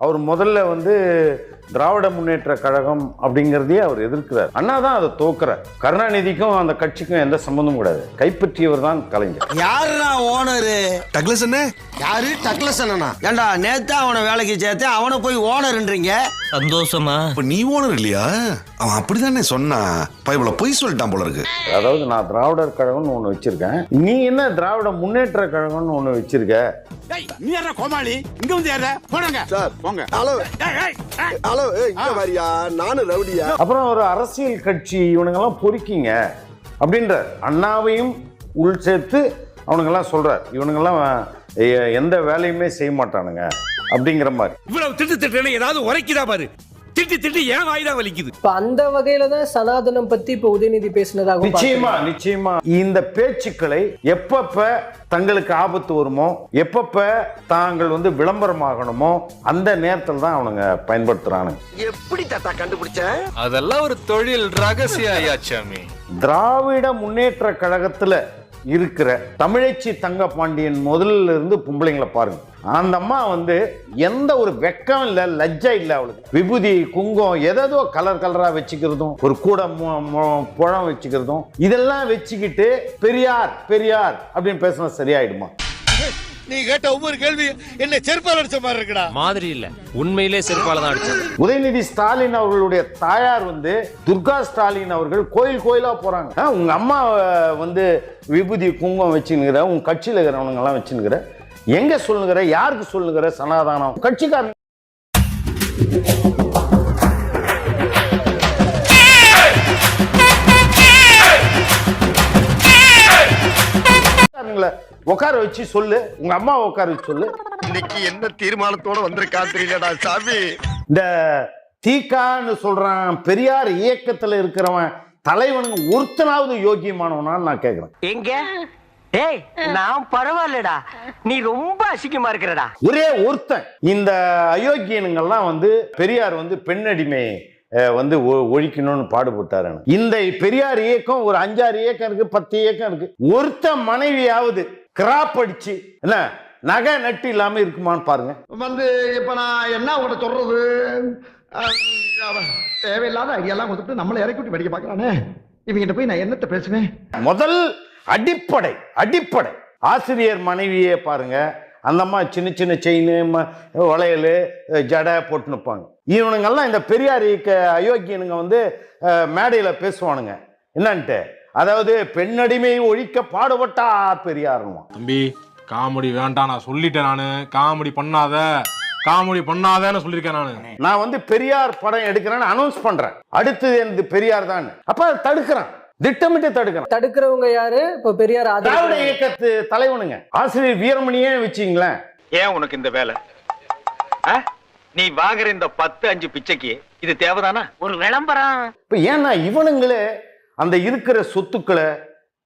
அவர் முதல்ல வந்து திராவிட முன்னேற்ற கழகம் அப்படிங்கிறதையே அவர் எதிர்க்கிறார். அண்ணா தான் அதை தோக்குறார். கருணாநிதிக்கும் அந்த கட்சிக்கும் எந்த சம்பந்தமும் கிடையாது. கைப்பற்றியவர் தான் கலைஞர். யாருடா ஓனரு? டக்ளஸ் யாரு? டக்ளஸ் அண்ணனா? ஏண்டா நேத்தா அவனை வேலைக்கு சேர்த்தேன் அவனை போய் ஓனர்ன்றீங்க? சந்தோஷமா? இப்ப நீ ஓனர் இல்லையா? அவன் அப்படிதானே சொன்னான் பயபுல பொய் சொல்லிட்டான் போல இருக்கு. அதாவது நான் திராவிடர் கழகம்னு ஒன்று வச்சிருக்கேன். நீ என்ன திராவிட முன்னேற்ற கழகம்னு ஒன்று வச்சிருக்க? நீ யாரா கோமாளி? இங்க வந்து யாரா போனாங்க சார் போங்க. ஹலோ. ஏய், இங்க வாரியா? நானும் ரவுடியா? அப்புறம் ஒரு அரசியல் கட்சி இவனுங்கெல்லாம் பொறிக்கிங்க. அப்படின்ற அண்ணாவையும் உள் சேர்த்து அவனுங்கெல்லாம் சொல்றார். இவனுங்கெல்லாம் எ- எந்த வேலையுமே செய்ய மாட்டானுங்க. அப்படிங்கிற மாதிரி. இவ்வளவு திட்டு திட்டுன்னு ஏதாவது உரைக்குதா பாரு. திட்டி திட்டி ஏன் வாய்தான் வலிக்குது? இப்ப அந்த வகையில தான் சனாதனம் பத்தி இப்ப உதயநிதி பேசினதாக நிச்சயமா நிச்சயமா. இந்த பேச்சுக்களை எப்பப்ப தங்களுக்கு ஆபத்து வருமோ எப்பப்ப தாங்கள் வந்து விளம்பரமாகணுமோ அந்த நேரத்தில் தான் அவனுங்க பயன்படுத்துறானுங்க. எப்படி தாத்தா கண்டுபிடிச்ச? அதெல்லாம் ஒரு தொழில் ரகசிய ஐயாச்சாமி திராவிட முன்னேற்ற கழகத்துல இருக்கிற தமிழச்சி தங்க பாண்டியன் முதல்ல இருந்து பொம்பளைங்களை பாருங்க. அந்த அம்மா வந்து எந்த ஒரு வெக்கம் இல்லை லஜ்ஜா இல்லை அவளுக்கு. விபூதி குங்கம் எதோ கலர் கலரா வச்சுக்கிறதும் ஒரு கூட மு- புழம் வச்சுக்கிறதும் இதெல்லாம் வச்சுக்கிட்டு பெரியார் பெரியார் அப்படின்னு பேசினா சரியாயிடுமா? நீ கேட்ட ஒவ்வொரு கேள்வி என்ன செருப்பால் அடிச்ச மாதிரி இருக்குடா. மாதிரி இல்ல. உண்மையிலே செருப்பால தான் அடிச்சது. உதயநிதி ஸ்டாலின் அவர்களுடைய தாயார் வந்து துர்கா ஸ்டாலின் அவர்கள் கோயில் கோயிலா போறாங்க. உங்க அம்மா வந்து விபூதி குங்குமம் வச்சுன்னுக்கிற உங்க கட்சியில் இருக்கிறவனுங்க எல்லாம் வச்சுன்னுக்கிற எங்க சொல்லுகிற யாருக்கு சொல்லுகிற சனாதானம்? கட்சிக்காரன் உட்கார வச்சு சொல்லு. உங்க அம்மா உட்கார வச்சு சொல்லு. இன்னைக்கு என்ன தீர்மானத்தோட வந்திருக்கா தெரியலடா சாமி. இந்த தீக்கான்னு சொல்றான் பெரியார் இயக்கத்துல இருக்கிறவன் தலைவனுங்க ஒருத்தனாவது யோக்கியமானவனான்னு நான் கேட்கிறேன் எங்க? டேய் நான் பரவாயில்லடா. நீ ரொம்ப அசிங்கமா இருக்கிறடா. ஒரே ஒருத்தன். இந்த அயோக்கியனுங்கெல்லாம் வந்து பெரியார் வந்து பெண்ணடிமை வந்து ஒழிக்கணும்னு பாடுபட்டாரு இந்த பெரியார் இயக்கம் ஒரு அஞ்சாறு இயக்கம் இருக்கு பத்து இயக்கம் இருக்கு. ஒருத்த மனைவியாவது கிராப் அடிச்சு என்ன நகை நட்டு இல்லாம இருக்குமான்னு பாருங்க. வந்து இப்ப நான் என்ன உங்கள்ட்ட சொல்றது? தேவையில்லாத ஐடியாலாம் கொடுத்துட்டு நம்மளை இறக்கி விட்டு படிக்க பார்க்கறானே. இவங்கிட்ட போய் நான் என்னத்த பேசுவேன்? முதல் அடிப்படை அடிப்படை. ஆசிரியர் மனைவியே பாருங்க அந்த அம்மா சின்ன சின்ன செயின் வளையல் ஜடை போட்டு நிற்பாங்க இவனுங்கெல்லாம் இந்த பெரியார் அயோக்கியனுங்க வந்து மேடையில பேசுவானுங்க. என்னன்ட்டு? அதாவது பெண்ணடிமையை ஒழிக்க பாடுபட்டா பெரியாருவான் தம்பி காமெடி வேண்டாம் நான் சொல்லிட்டேன் நானு. காமெடி பண்ணாத. காமெடி பண்ணாதேன்னு சொல்லியிருக்கேன் நானு. நான் வந்து பெரியார் படம் எடுக்கிறேன்னு அனௌன்ஸ் பண்றேன். அடுத்தது எனக்கு பெரியார் தான். அப்ப தடுக்கிறான். திட்டமிட்டு தடுக்கிறான் தடுக்கிறவங்க யாரு? இப்ப பெரியார் திராவிட இயக்கத்து தலைவனுங்க. ஆசிரியர் வீரமணியே வச்சுங்களேன். ஏன் உனக்கு இந்த வேலை? ஆ? நீ வாங்குற இந்த பத்து அஞ்சு பிச்சைக்கு இது தேவைதானா? ஒரு விளம்பரம். இப்ப ஏன்னா இவனுங்களே அந்த இருக்கிற சொத்துக்களை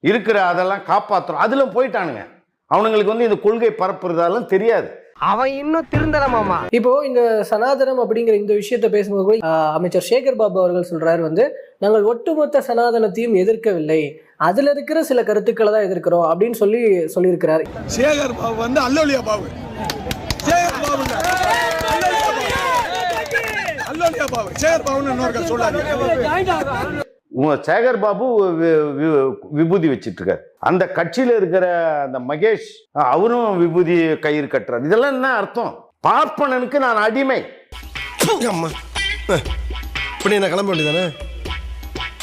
இருக்கிற அதெல்லாம் காப்பாத்துறோம். அதுல போயிட்டானுங்க. அவனுங்களுக்கு வந்து இந்த கொள்கை பரப்புறதெல்லாம் தெரியாது. அவன் இன்னும் திருந்தலமாமா இப்போ இந்த சனாதனம் அப்படிங்கிற இந்த விஷயத்த பேசும்போது அமைச்சர் சேகர் பாபு அவர்கள் சொல்றாரு வந்து நாங்கள் ஒட்டுமொத்த சனாதனத்தையும் எதிர்க்கவில்லை. அதுல இருக்கிற சில கருத்துக்களை தான் எதிர்க்கிறோம் அப்படின்னு சொல்லி சொல்லியிருக்கிறார். சேகர் பாபு வந்து அல்லோலியா பாபு. சேகர் பாபு அல்லோலியா பாபு. சேகர் பாபுன்னு இன்னொரு சொல்லாது உங்க சேகர் பாபு விபூதி வச்சிட்டு இருக்காரு அந்த கட்சியில இருக்கிற அந்த மகேஷ் அவரும் விபூதி கயிறு கட்டுறாரு. இதெல்லாம் என்ன அர்த்தம்? பார்ப்பனனுக்கு நான் அடிமை. என்ன கிளம்ப வேண்டியதானே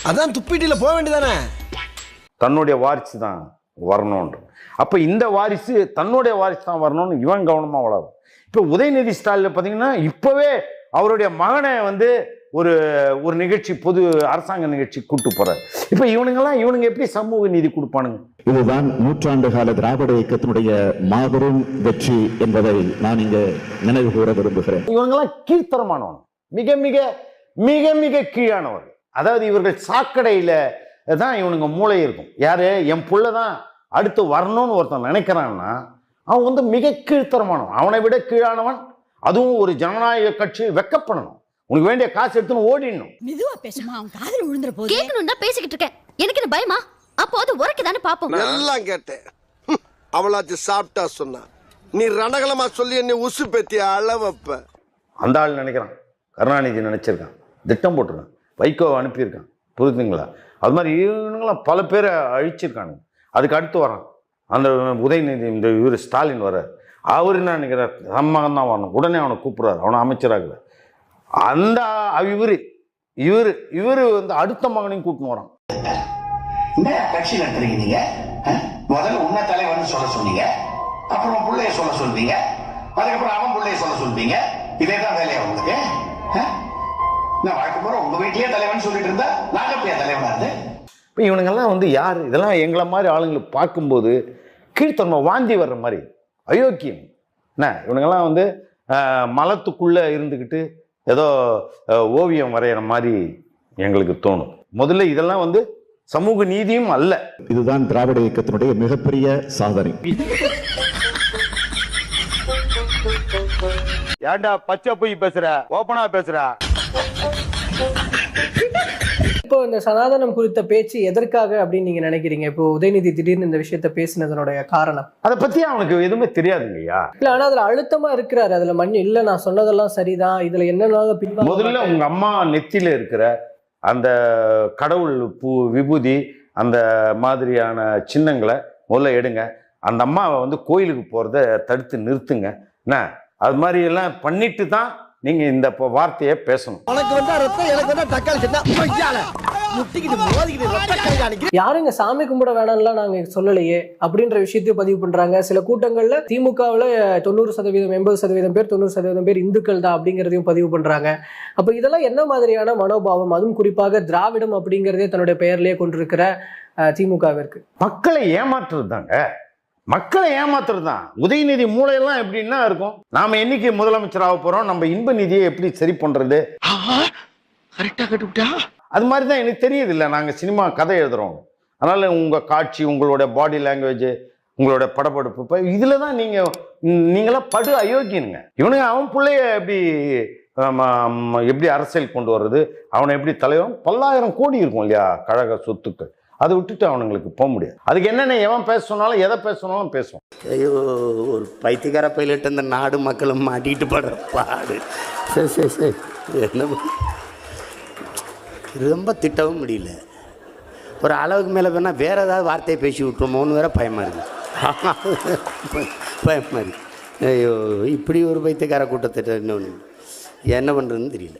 அதான் துப்பிட்டில போக வேண்டியதானே? தன்னுடைய வாரிசு தான் வரணும்ன்ற அப்ப இந்த வாரிசு தன்னுடைய வாரிசு தான் வரணும்னு இவன் கவனமா வளரும். இப்ப உதயநிதி ஸ்டாலின் பாத்தீங்கன்னா இப்பவே அவருடைய மகனை வந்து ஒரு ஒரு நிகழ்ச்சி பொது அரசாங்க நிகழ்ச்சி கூட்டு போறாரு. இப்ப இவனுங்கெல்லாம் இவனுங்க எப்படி சமூக நீதி கொடுப்பானுங்க? இதுதான் நூற்றாண்டு கால திராவிட இயக்கத்தினுடைய மாபெரும் வெற்றி என்பதை நான் இங்கு நினைவு கூற விரும்புகிறேன். இவங்கெல்லாம் கீழ்த்தரமானவன். மிக மிக மிக மிக கீழானவர். அதாவது இவர்கள் சாக்கடையில தான் இவனுங்க மூளை இருக்கும். யாரு? என் புள்ள தான் அடுத்து வரணும்னு ஒருத்தன் நினைக்கிறான்னா அவன் வந்து மிக கீழ்த்தரமானவன். அவனை விட கீழானவன் அதுவும் ஒரு ஜனநாயக கட்சி வெக்கப்படணும். உனக்கு வேண்டிய காசு எடுத்துன்னு ஓடிடணும். மெதுவா பேசுமா அவன் காதுல விழுந்துற போது. கேட்கணும் தான் பேசிக்கிட்டு இருக்கேன். எனக்கு என்ன பயமா? அப்போ அது உரைக்குதானே பாப்போம். எல்லாம் கேட்டேன். அவளாச்சு சாப்பிட்டா சொன்னா. நீ ரணகலமா சொல்லி என்னை உசு பெத்தி அள வைப்ப அந்த ஆள் நினைக்கிறான். கருணாநிதி நினச்சிருக்கான். திட்டம் போட்டிருக்கான். வைகோவை அனுப்பியிருக்கான் புரியுதுங்களா அது மாதிரி இவனுங்களாம் பல பேரை அழிச்சிருக்கானுங்க. அதுக்கு அடுத்து வரான். அந்த உதயநிதி இந்த இவர் ஸ்டாலின் வர்றார். அவர் என்ன நினைக்கிறார்? நம்ம தான் வரணும். உடனே அவனை கூப்பிட்றாரு. அவனை அமைச்சராகல அந்த இவர் இவர் இவர் வந்து அடுத்த மகனையும் கூட்டின்னு வரான். கட்சி நடத்துறீங்க நீங்க? முதல்ல உன்ன தலைவர்னு சொல்ல சொன்னீங்க. அப்புறம் பிள்ளைய சொல்ல சொல்வீங்க. அதுக்கப்புறம் அவன் பிள்ளைய சொல்ல சொல்வீங்க. இதே தான் வேலையா உங்களுக்கு? நான் வழக்கு போற உங்க வீட்லயே தலைவன் சொல்லிட்டு இருந்தா நாங்க எப்படியா தலைவனா இருந்து இப்போ இவனுங்கெல்லாம் வந்து யார்? இதெல்லாம் எங்களை மாதிரி ஆளுங்களை பார்க்கும்போது கீழ்த்தன்மை வாந்தி வர்ற மாதிரி. அயோக்கியம். என்ன? இவனுங்கெல்லாம் வந்து மலத்துக்குள்ளே இருந்துக்கிட்டு ஏதோ ஓவியம் வரைகிற மாதிரி எங்களுக்கு தோணும். முதல்ல இதெல்லாம் வந்து சமூக நீதியும் அல்ல. இதுதான் திராவிட இயக்கத்தினுடைய மிகப்பெரிய சாதனை. ஏன்டா பச்சை போய் பேசுற? ஓப்பனா பேசுற? இந்த சனாதனம் குறித்த பேச்சு எதற்காக அப்படின்னு நீங்க நினைக்கிறீங்க? இப்போ உதயநிதி திடீர்னு இந்த விஷயத்த பேசினதனுடைய காரணம். அதை பற்றி அவனுக்கு எதுவுமே தெரியாதுங்கய்யா. இல்ல ஆனா அதுல அழுத்தமா இருக்கிறாரு. அதுல மண் இல்ல நான் சொன்னதெல்லாம் சரிதான். இதுல என்னென்ன பின்வாங்க முதல்ல. உங்க அம்மா நெத்தியில இருக்கிற அந்த கடவுள் பூ விபூதி அந்த மாதிரியான சின்னங்களை முதல்ல எடுங்க. அந்த அம்மாவை வந்து கோயிலுக்கு போறத தடுத்து நிறுத்துங்க. என்ன? அது மாதிரி எல்லாம் பண்ணிட்டு தான் நீங்க இந்த வார்த்தையை பேசணும். உனக்கு வந்தா ரத்தம் எனக்கு வந்தா தக்காளி சட்னா கொய்யால முட்டிக்கிட்டு மோதிக்கிட்டு ரத்த கை காணிக்க யாரும் இங்க சாமி கும்பிட வேணாம்லாம் நாங்க சொல்லலையே அப்படின்ற விஷயத்தையும் பதிவு பண்றாங்க. சில கூட்டங்கள்ல திமுகவுல தொண்ணூறு சதவீதம் எண்பது சதவீதம் பேர் தொண்ணூறு சதவீதம் பேர் இந்துக்கள் தான் அப்படிங்கிறதையும் பதிவு பண்றாங்க. அப்ப இதெல்லாம் என்ன மாதிரியான மனோபாவம்? அதுவும் குறிப்பாக திராவிடம் அப்படிங்கிறதே தன்னுடைய பெயர்லயே கொண்டிருக்கிற திமுகவிற்கு. மக்களை ஏமாற்றுறது தாங்க மக்களை ஏமாத்துறது தான் உதயநிதி மூளையெல்லாம் எப்படின்னா இருக்கும்? நாம என்னைக்கு முதலமைச்சர் ஆக போறோம்? நம்ம இன்ப நிதியை எப்படி சரி பண்றது? அது மாதிரி தான் எனக்கு தெரியுது இல்லை நாங்கள் சினிமா கதை எழுதுறோம். அதனால உங்கள் காட்சி உங்களோட பாடி லாங்குவேஜ் உங்களோட படப்படுப்பு இப்போ இதில் தான் நீங்கள் நீங்களாம் படு அயோக்கியனுங்க. இவனுங்க அவன் பிள்ளைய எப்படி எப்படி அரசியல் கொண்டு வர்றது? அவனை எப்படி தலைவன்? பல்லாயிரம் கோடி இருக்கும் இல்லையா? கழக சொத்துக்கள். அதை விட்டுட்டு அவனுங்களுக்கு போக முடியாது. அதுக்கு என்னென்ன எவன் பேச சொன்னாலும் எதை பேச சொன்னாலும் ஐயோ ஒரு பைத்தியக்கார பைலட் இந்த நாடு மக்களும் மாட்டிட்டு படுற பாடு. சரி சரி சரி. என்ன ரொம்ப திட்டவும் முடியல. ஒரு அளவுக்கு மேலே வேணால் வேறு ஏதாவது வார்த்தையை பேசி விட்டுருமோன்னு வேற பயமாக இருக்குது பயமாக இருக்குது ஐயோ இப்படி ஒரு பைத்தியக்கார கூட்டத்திட்ட இன்னொன்று என்ன பண்ணுறதுன்னு தெரியல.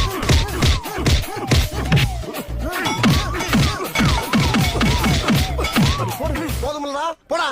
போதுமில்லடா. போடா.